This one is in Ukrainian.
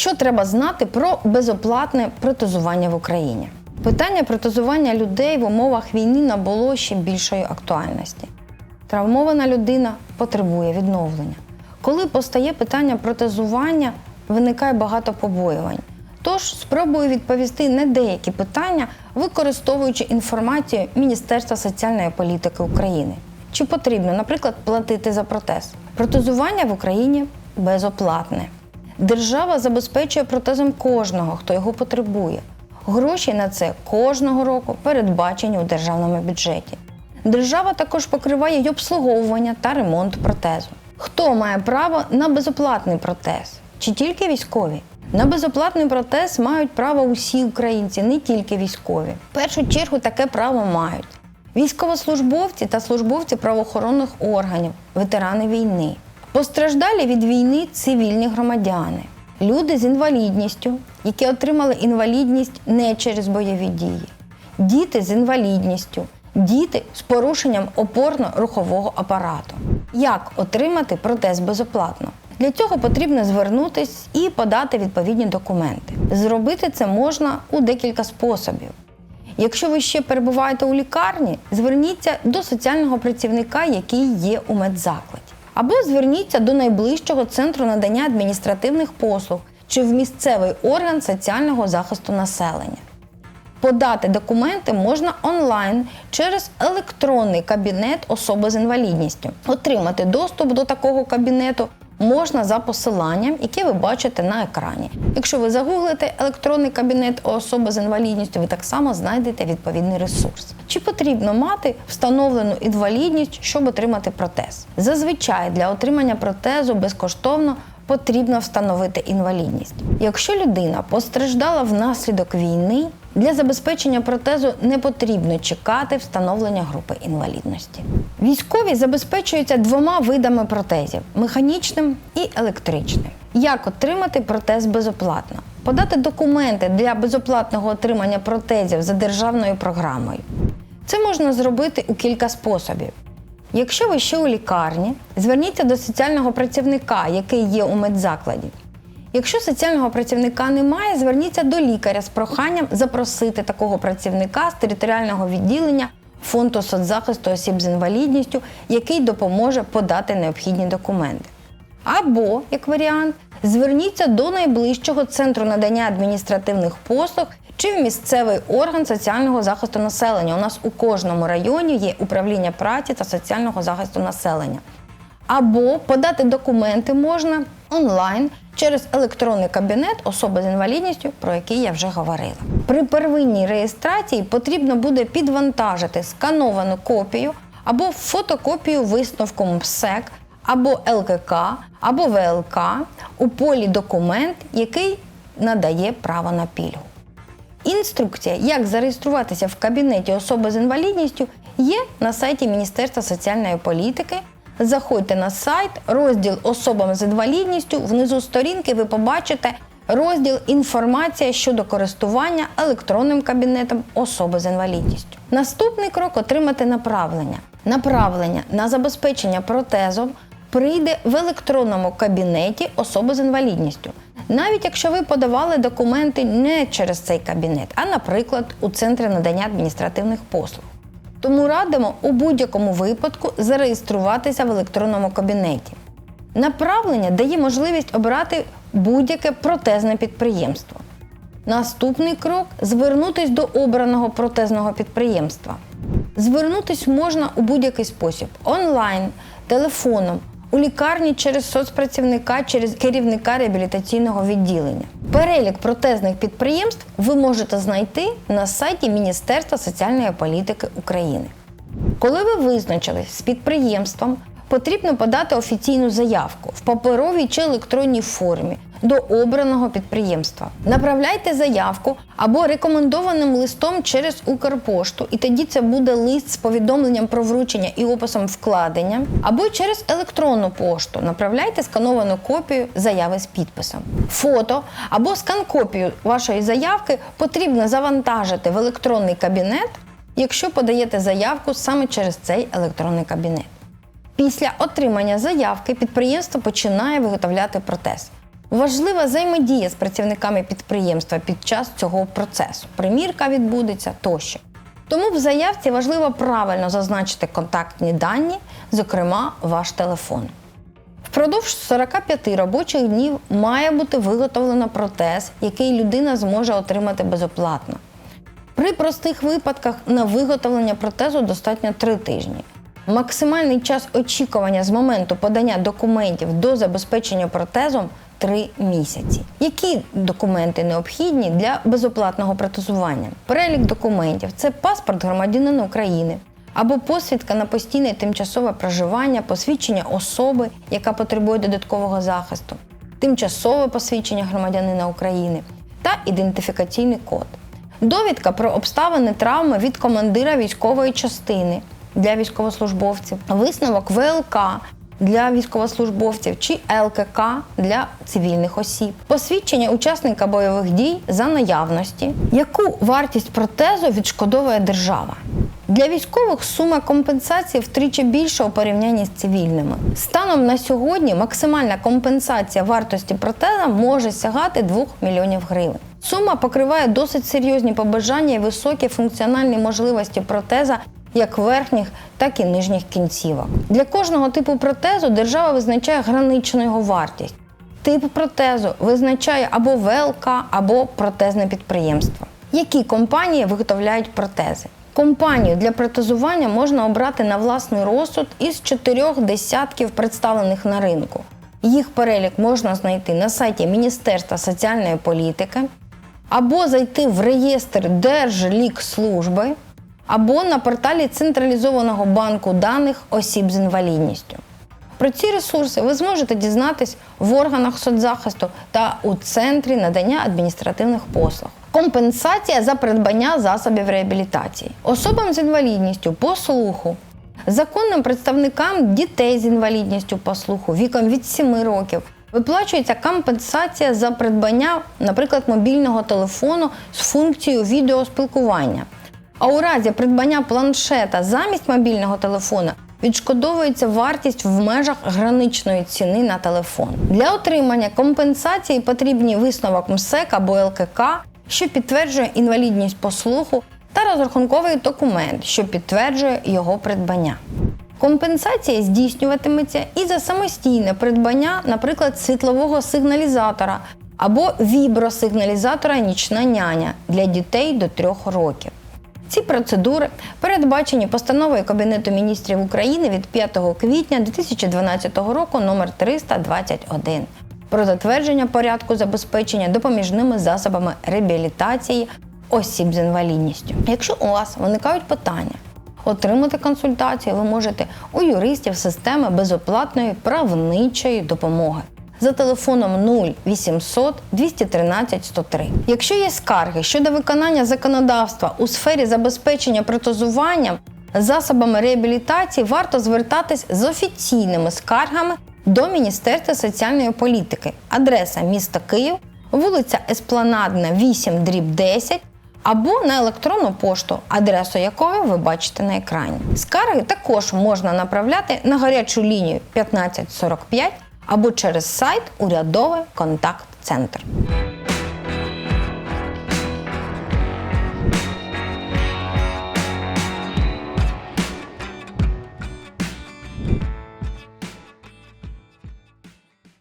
Що треба знати про безоплатне протезування в Україні? Питання протезування людей в умовах війни набуло ще більшої актуальності. Травмована людина потребує відновлення. Коли постає питання протезування, виникає багато побоювань. Тож спробую відповісти на деякі питання, використовуючи інформацію Міністерства соціальної політики України. Чи потрібно, наприклад, платити за протез? Протезування в Україні безоплатне. Держава забезпечує протезом кожного, хто його потребує. Гроші на це кожного року передбачені у державному бюджеті. Держава також покриває й обслуговування та ремонт протезу. Хто має право на безоплатний протез? Чи тільки військові? На безоплатний протез мають право усі українці, не тільки військові. В першу чергу таке право мають військовослужбовці та службовці правоохоронних органів, ветерани війни, постраждалі від війни цивільні громадяни, люди з інвалідністю, які отримали інвалідність не через бойові дії, діти з інвалідністю, діти з порушенням опорно-рухового апарату. Як отримати протез безоплатно? Для цього потрібно звернутись і подати відповідні документи. Зробити це можна у декілька способів. Якщо ви ще перебуваєте у лікарні, зверніться до соціального працівника, який є у медзакладі. Або зверніться до найближчого центру надання адміністративних послуг чи в місцевий орган соціального захисту населення. Подати документи можна онлайн через електронний кабінет особи з інвалідністю. Отримати доступ до такого кабінету можна за посиланням, яке ви бачите на екрані. Якщо ви загуглите електронний кабінет особи з інвалідністю, ви так само знайдете відповідний ресурс. Чи потрібно мати встановлену інвалідність, щоб отримати протез? Зазвичай для отримання протезу безкоштовно потрібно встановити інвалідність. Якщо людина постраждала внаслідок війни, для забезпечення протезу не потрібно чекати встановлення групи інвалідності. Військові забезпечуються двома видами протезів механічним і електричним. Як отримати протез безоплатно? Подати документи для безоплатного отримання протезів за державною програмою. Це можна зробити у кілька способів. Якщо ви ще у лікарні, зверніться до соціального працівника, який є у медзакладі. Якщо соціального працівника немає, зверніться до лікаря з проханням запросити такого працівника з територіального відділення фонду соцзахисту осіб з інвалідністю, який допоможе подати необхідні документи. Або, як варіант, зверніться до найближчого центру надання адміністративних послуг чи в місцевий орган соціального захисту населення. У нас у кожному районі є управління праці та соціального захисту населення. Або подати документи можна онлайн через електронний кабінет особи з інвалідністю, про який я вже говорила. При первинній реєстрації потрібно буде підвантажити скановану копію або фотокопію висновку МСЕК, або ЛКК, або ВЛК у полі документ, який надає право на пільгу. Інструкція, як зареєструватися в кабінеті особи з інвалідністю, є на сайті Міністерства соціальної політики. Заходьте на сайт, розділ особам з інвалідністю. Внизу сторінки ви побачите розділ Інформація щодо користування електронним кабінетом особи з інвалідністю. Наступний крок отримати направлення. Направлення на забезпечення протезом прийде в електронному кабінеті особи з інвалідністю. Навіть якщо ви подавали документи не через цей кабінет, а, наприклад, у центрі надання адміністративних послуг. Тому радимо у будь-якому випадку зареєструватися в електронному кабінеті. Направлення дає можливість обрати будь-яке протезне підприємство. Наступний крок звернутись до обраного протезного підприємства. Звернутись можна у будь-який спосіб: онлайн, телефоном, у лікарні через соцпрацівника, через керівника реабілітаційного відділення. Перелік протезних підприємств ви можете знайти на сайті Міністерства соціальної політики України. Коли ви визначились з підприємством, потрібно подати офіційну заявку в паперовій чи електронній формі до обраного підприємства. Направляйте заявку або рекомендованим листом через Укрпошту, і тоді це буде лист з повідомленням про вручення і описом вкладення, або через електронну пошту. Направляйте скановану копію заяви з підписом. Фото або скан-копію вашої заявки потрібно завантажити в електронний кабінет, якщо подаєте заявку саме через цей електронний кабінет. Після отримання заявки підприємство починає виготовляти протез. Важлива взаємодія з працівниками підприємства під час цього процесу. Примірка відбудеться тощо. Тому в заявці важливо правильно зазначити контактні дані, зокрема ваш телефон. Впродовж 45 робочих днів має бути виготовлено протез, який людина зможе отримати безоплатно. При простих випадках на виготовлення протезу достатньо 3 тижні. Максимальний час очікування з моменту подання документів до забезпечення протезом 3 місяці. Які документи необхідні для безоплатного протезування? Перелік документів це паспорт громадянина України або посвідка на постійне тимчасове проживання, посвідчення особи, яка потребує додаткового захисту, тимчасове посвідчення громадянина України та ідентифікаційний код. Довідка про обставини травми від командира військової частини для військовослужбовців, висновок ВЛК для військовослужбовців чи ЛКК для цивільних осіб, посвідчення учасника бойових дій за наявності, яку вартість протезу відшкодовує держава. Для військових сума компенсації втричі більша у порівнянні з цивільними. Станом на сьогодні максимальна компенсація вартості протеза може сягати 2 мільйонів гривень. Сума покриває досить серйозні побажання і високі функціональні можливості протеза як верхніх, так і нижніх кінцівок. Для кожного типу протезу держава визначає граничну його вартість. Тип протезу визначає або ВЛК, або протезне підприємство. Які компанії виготовляють протези? Компанію для протезування можна обрати на власний розсуд із чотирьох десятків представлених на ринку. Їх перелік можна знайти на сайті Міністерства соціальної політики, або зайти в реєстр Держлікслужби, або на порталі централізованого банку даних осіб з інвалідністю. Про ці ресурси ви зможете дізнатись в органах соцзахисту та у центрі надання адміністративних послуг. Компенсація за придбання засобів реабілітації особам з інвалідністю по слуху, законним представникам дітей з інвалідністю по слуху віком від 7 років виплачується компенсація за придбання, наприклад, мобільного телефону з функцією відеоспілкування. А у разі придбання планшета замість мобільного телефона відшкодовується вартість в межах граничної ціни на телефон. Для отримання компенсації потрібні висновок МСЕК або ЛКК, що підтверджує інвалідність по слуху, та розрахунковий документ, що підтверджує його придбання. Компенсація здійснюватиметься і за самостійне придбання, наприклад, світлового сигналізатора або вібросигналізатора нічна няня для дітей до 3 років. Ці процедури передбачені постановою Кабінету міністрів України від 5 квітня 2012 року номер 321 про затвердження порядку забезпечення допоміжними засобами реабілітації осіб з інвалідністю. Якщо у вас виникають питання, отримати консультацію ви можете у юристів системи безоплатної правничої допомоги за телефоном 0800 213 103. Якщо є скарги щодо виконання законодавства у сфері забезпечення протезуванням засобами реабілітації, варто звертатись з офіційними скаргами до Міністерства соціальної політики. Адреса міста Київ, вулиця Еспланадна, 8 дріб 10 або на електронну пошту, адресу якої ви бачите на екрані. Скарги також можна направляти на гарячу лінію 1545 або через сайт Урядовий контакт-центр.